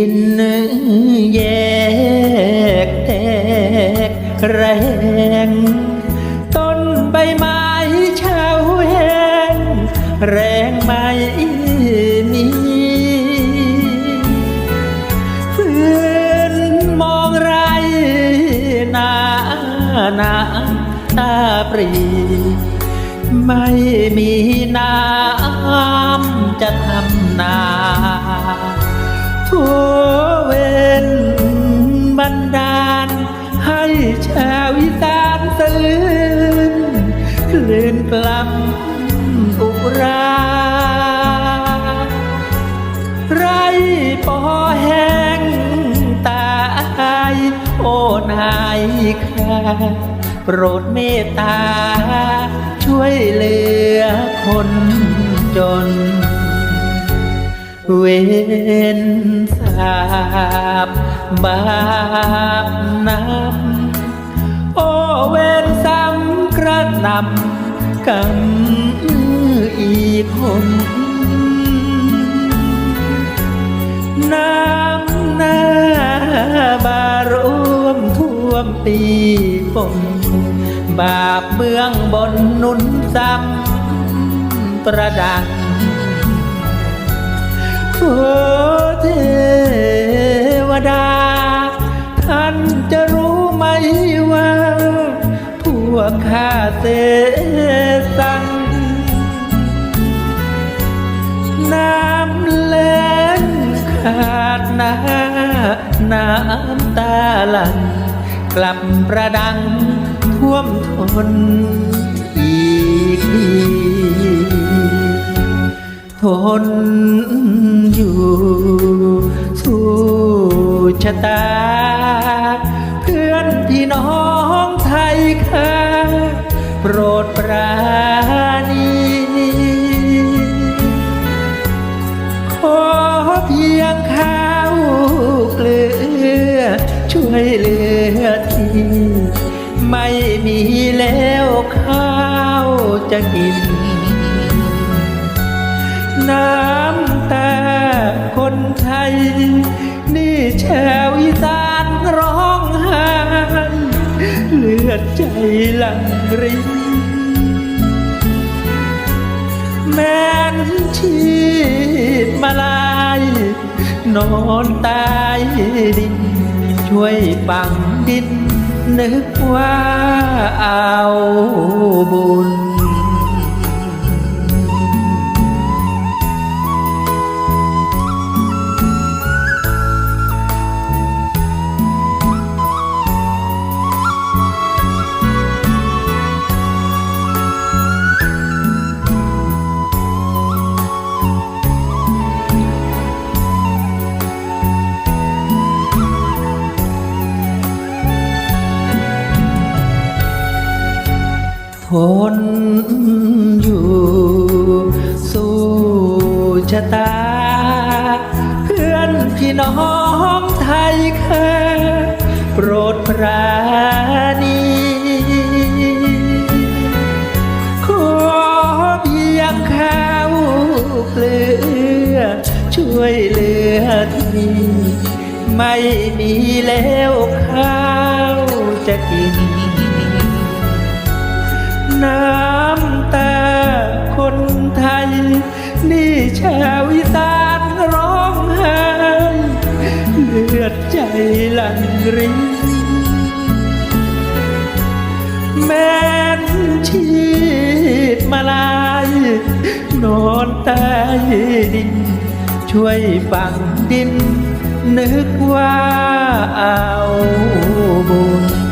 ินแยกแตกแรงต้นใบไม้เฉาแห้งแรงไม่มีพื้นมองไรหนาหนาตาปรี ไม่มีน้ำจะทำนา คลื่นกลับอุราไรปอแห้งตายโอ้นายข้าโปรดเมตตา ช่วยเหลือคนจน เวนสาบบาปนำโอเวนซ้ำกระห นำกำอีกคนน้ำหน้าบารวมท่วมตีฝนบาปเบื้องบนนุนซ้ำประดังโอ้เท เสสังน้ำแล้งขาดนาน้ำตาหลังกลับประดังท่วมทนอีกทีทนอยู่สู้ชะตา ดปราณีขอเพียงข้าวเกลือ ช่วยเหลือทีไม่มีแล้วข้าวจะกิน น้ำตาคนไทย นี่ชาวอีสานร้องไห้เลือดใจลังริน แม้นชีพมาลายนอนตายดิน ช่วยปังดิน นึกว่าเอาบุญ ทนอยู่ สู้ชะตา เพื่อนพี่น้องไทยค่ะโปรดปราณีขอเพียงข้าวเกลือ ช่วยเหลือทีไม่มีแล้วข้าวจะกิน น้ำตาคนไทย นี่ชาวอีสานร้องไห้เลือดใจหลั่งรินแม้นชีพมาลาย นอนใต้ดิน ช่วยฝังดิน นึกว่าเอาบุญ